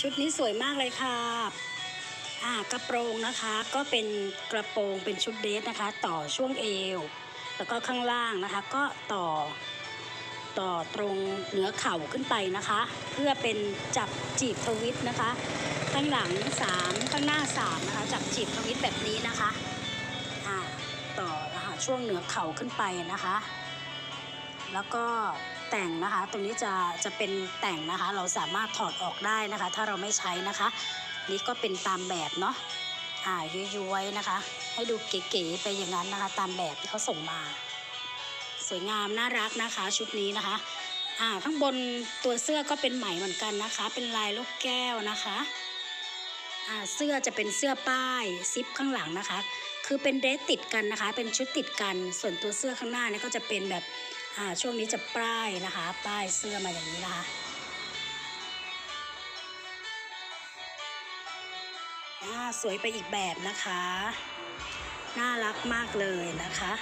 ชุดนี้สวยมากเลยค่ะอ่ากระโปรงนะคะก็เป็นกระโปรงเป็นชุดเดรสนะคะ ต่อช่วงเอว แล้วก็ข้างล่างนะคะ ก็ต่อต่อตรงเหนือเข่าขึ้นไปนะคะ เพื่อเป็นจับจีบทวิตนะคะ ข้างหลังสามข้างหน้าสามนะคะ จับจีบทวิตแบบนี้นะคะอ่าต่อนะคะช่วงเหนือเข่าขึ้นไปนะคะ แล้วก็แต่งนะคะ ตรงนี้จะจะเป็นแต่งนะคะ เราสามารถถอดออกได้นะคะ ถ้าเราไม่ใช้นะคะ นี่ก็เป็นตามแบบเนาะอ่าย้วยๆนะคะ ให้ดูเก๋ๆไปอย่างนั้นนะคะ ตามแบบที่เขาส่งมา สวยงามน่ารักนะคะชุดนี้นะคะอ่าข้างบนตัวเสื้อก็เป็นไหมเหมือนกันนะคะ เป็นลายลูกแก้วนะคะอ่าเสื้อจะเป็นเสื้อป้ายซิปข้างหลังนะคะ คือเป็นเดรสติดกันนะคะ เป็นชุดติดกัน ส่วนตัวเสื้อข้างหน้าเนี่ยก็จะเป็นแบบ อ่าช่วงนี้จะป้ายนะคะ ป้ายเสื้อมาอย่างนี้นะคะอ่าสวยไปอีกแบบนะคะ น่ารักมากเลยนะคะ